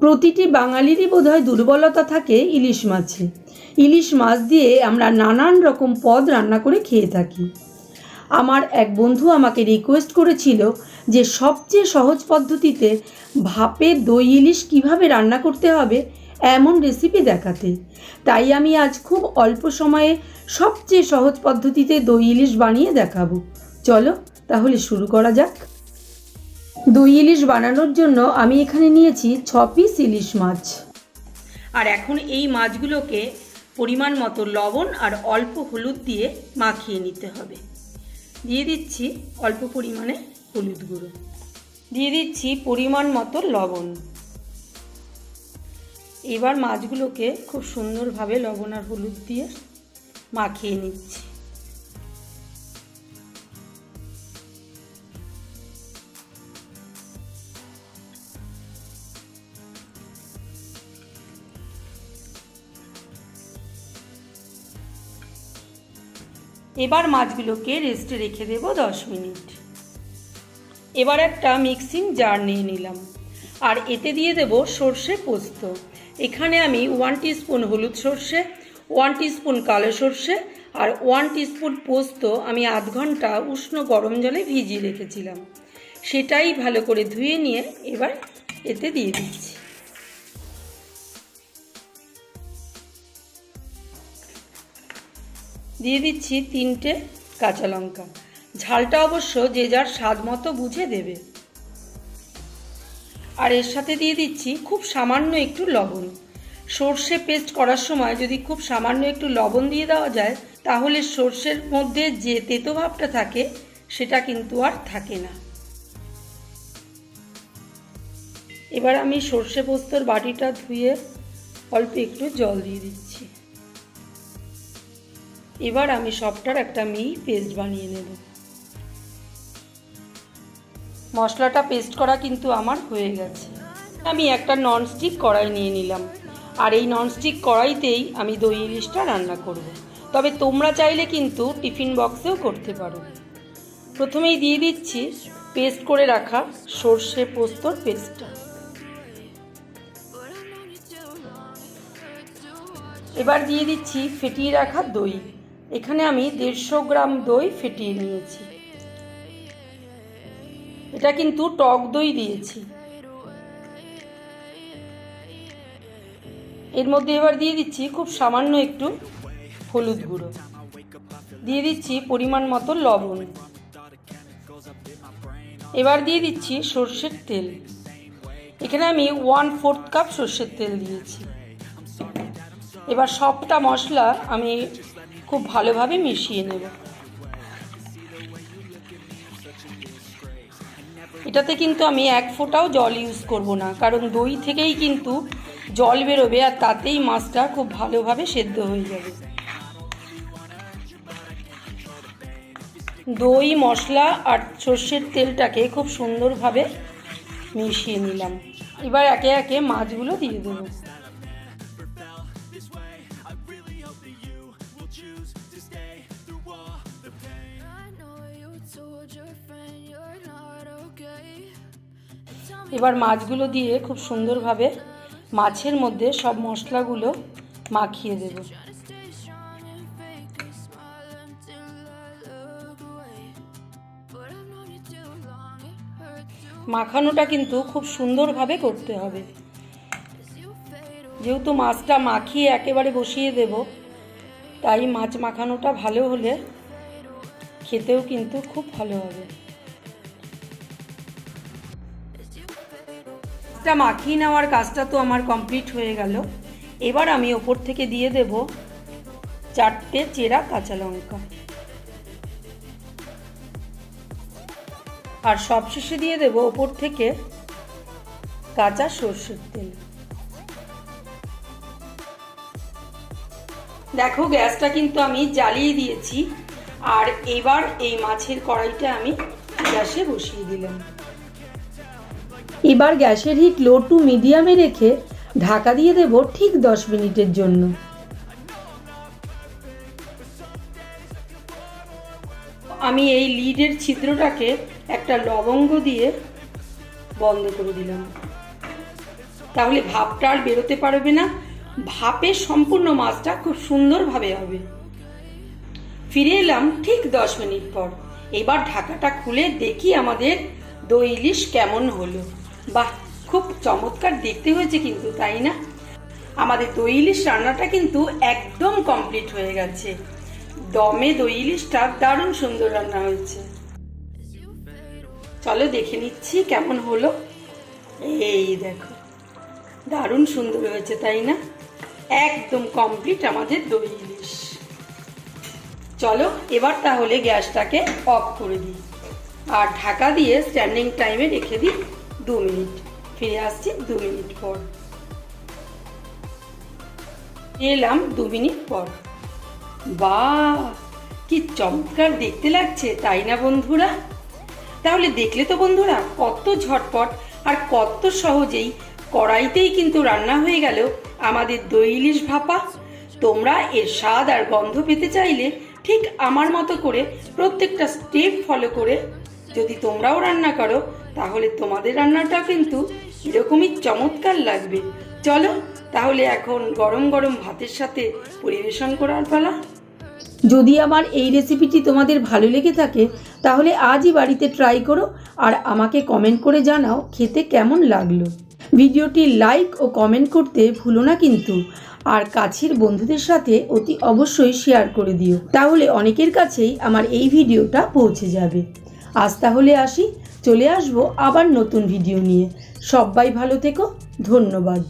প্রতিটি বাঙালিরই বোধহয় দুর্বলতা থাকে ইলিশ মাছে। ইলিশ মাছ দিয়ে আমরা নানান রকম পদ রান্না করে খেয়ে থাকি। আমার এক বন্ধু আমাকে রিকোয়েস্ট করেছিল যে সবচেয়ে সহজ পদ্ধতিতে ভাপে দই ইলিশ কীভাবে রান্না করতে হবে এমন রেসিপি দেখাতে। তাই আমি আজ খুব অল্প সময়ে সবচেয়ে সহজ পদ্ধতিতে দই ইলিশ বানিয়ে দেখাবো। চলো তাহলে শুরু করা যাক। দই ইলিশ বানানোর জন্য আমি এখানে নিয়েছি ছ পিস ইলিশ মাছ। আর এখন এই মাছগুলোকে পরিমাণ মতো লবণ আর অল্প হলুদ দিয়ে মাখিয়ে নিতে হবে। দিয়ে দিচ্ছি অল্প পরিমাণে হলুদ গুঁড়ো। দিয়ে দিচ্ছি পরিমাণ মতো লবণ। এবার মাছগুলোকে খুব সুন্দরভাবে লবণ আর হলুদ দিয়ে মাখিয়ে নিচ্ছি। এবার মাছগুলোকে রেস্টে রেখে দেব দশ মিনিট। এবার একটা মিক্সিং জার নিয়ে নিলাম। আর এতে দিয়ে দেব সর্ষে পোস্ত। এখানে আমি ওয়ান স্পুন হলুদ সর্ষে ওয়ান স্পুন কালো সর্ষে আর ওয়ান স্পুন পোস্ত আমি আধ ঘণ্টা উষ্ণ গরম জলে ভিজিয়ে রেখেছিলাম। সেটাই ভালো করে ধুয়ে নিয়ে এবার এতে দিয়ে দিচ্ছি। দিয়ে দিচ্ছি তিনটে কাঁচা লঙ্কা। ঝালটা অবশ্য যে যার স্বাদ মতো বুঝে দেবে। আর এর সাথে দিয়ে দিচ্ছি খুব সামান্য একটু লবণ। সর্ষে পেস্ট করার সময় যদি খুব সামান্য একটু লবণ দিয়ে দেওয়া যায়, তাহলে সর্ষের মধ্যে যে তেতো ভাবটা থাকে, সেটা কিন্তু আর থাকে না। এবার আমি সর্ষে পোস্তর বাটিটা ধুয়ে অল্প একটু জল দিয়ে দিচ্ছি। এবার আমি সবটার একটা মিহি পেস্ট বানিয়ে নেব। মশলাটা পেস্ট করা কিন্তু আমার হয়ে গেছে। আমি একটা ননস্টিক কড়াই নিয়ে নিলাম। আর এই ননস্টিক কড়াইতেই আমি দই ইলিশটা রান্না করব। তবে তোমরা চাইলে কিন্তু টিফিন বক্সেও করতে পারো। প্রথমেই দিয়ে দিচ্ছি পেস্ট করে রাখা সর্ষে পোস্তর পেস্টটা এবার দিয়ে দিচ্ছি ফেটিয়ে রাখা দই। এখানে আমি দেড়শো গ্রাম দই ফেটিয়ে নিয়েছি। এটা কিন্তু টক দই দিয়েছি। এর মধ্যে এবার দিয়ে দিচ্ছি খুব সামান্য একটু হলুদ গুঁড়ো। দিয়ে দিচ্ছি পরিমাণ মতো লবণ। এবার দিয়ে দিচ্ছি সর্ষের তেল। এখানে আমি ওয়ান ফোর্থ কাপ সর্ষের তেল দিয়েছি। এবার সবটা মশলা আমি খুব ভালোভাবে মিশিয়ে নেব। এটাতে কিন্তু আমি এক ফোঁটাও জল ইউজ করব না, কারণ দই থেকেই কিন্তু জল বেরোবে আর তাতেই মাছটা খুব ভালোভাবে সেদ্ধ হয়ে যাবে। দই, মশলা আর সর্ষের তেলটাকে খুব সুন্দরভাবে মিশিয়ে নিলাম। এবার একে একে মাছগুলো দিয়ে দেবো। এবার মাছগুলো দিয়ে খুব সুন্দরভাবে মাছের মধ্যে সব মশলাগুলো মাখিয়ে দেব। মাখানোটা কিন্তু খুব সুন্দরভাবে করতে হবে। যেহেতু মাছটা মাখিয়ে একেবারে বসিয়ে দেব, তাই মাছ মাখানোটা ভালো হলে খেতেও কিন্তু খুব ভালো হবে। মাছটা মাখিয়ে নেওয়ার কাজটা তো আমার কমপ্লিট হয়ে গেল। এবার আমি ওপর থেকে দিয়ে দেব চারটে চেরা কাঁচা লঙ্কা। আর সবশেষে দিয়ে দেব ওপর থেকে কাঁচা সর্ষের তেল। দেখো, গ্যাসটা কিন্তু আমি জ্বালিয়ে দিয়েছি। আর এবার এই মাছের কড়াইটা আমি গ্যাসে বসিয়ে দিলাম। এবার গ্যাসের হিট লো টু মিডিয়ামে রেখে ঢাকা দিয়ে দেব ঠিক দশ মিনিটের জন্য। আমি এই লিডের ছিদ্রটাকে একটা লবঙ্গ দিয়ে বন্ধ করে দিলাম। তাহলে ভাপটা আর বেরোতে পারবে না। ভাপে সম্পূর্ণ মাছটা খুব সুন্দরভাবে হবে। ফিরে এলাম ঠিক দশ মিনিট পর। এবার ঢাকাটা খুলে দেখি আমাদের দই ইলিশ কেমন হলো। বাহ, খুব চমৎকার দেখতে হয়েছে কিন্তু, তাই না? আমাদের দই ইলিশ রান্নাটা কিন্তু একদম কমপ্লিট হয়ে গেছে। দমে দই ইলিশটা দারুণ সুন্দর রান্না হয়েছে। চলো দেখে নিচ্ছি কেমন হলো। এই দেখো, দারুণ সুন্দর হয়েছে, তাই না? একদম কমপ্লিট আমাদের দই ইলিশ। চলো, এবার তাহলে গ্যাসটাকে অফ করে দিই। আর ঢাকা দিয়ে স্ট্যান্ডিং টাইমে রেখে দিই। দু মিনিট। ফিরে আসছি দু মিনিট পর। এলাম দু মিনিট পর। বাহ, কি চমৎকার দেখতে লাগছে, তাই না বন্ধুরা? তাহলে দেখলে তো বন্ধুরা, কত ঝটপট আর কত সহজেই কড়াইতেই কিন্তু রান্না হয়ে গেল আমাদের দই ইলিশ ভাপা। তোমরা এর স্বাদ আর গন্ধ পেতে চাইলে ঠিক আমার মতো করে প্রত্যেকটা স্টেপ ফলো করে যদি তোমরাও রান্না করো তাহলে তোমাদের রান্নাটা কিন্তু এরকমই চমৎকার লাগবে। চলো, তাহলে এখন গরম গরম ভাতের সাথে পরিবেশন করার পালা। যদি আমার এই রেসিপিটি তোমাদের ভালো লেগে থাকে, তাহলে আজই বাড়িতে ট্রাই করো আর আমাকে কমেন্ট করে জানাও খেতে কেমন লাগল। ভিডিওটি লাইক ও কমেন্ট করতে ভুলো না কিন্তু। আর কাছের বন্ধুদের সাথে অতি অবশ্যই শেয়ার করে দিও। তাহলে অনেকের কাছেই আমার এই ভিডিওটা পৌঁছে যাবে। আজ তাহলে আসি চলে আসব আবার নতুন ভিডিও নিয়ে। সবাই ভালো থেকো ধন্যবাদ।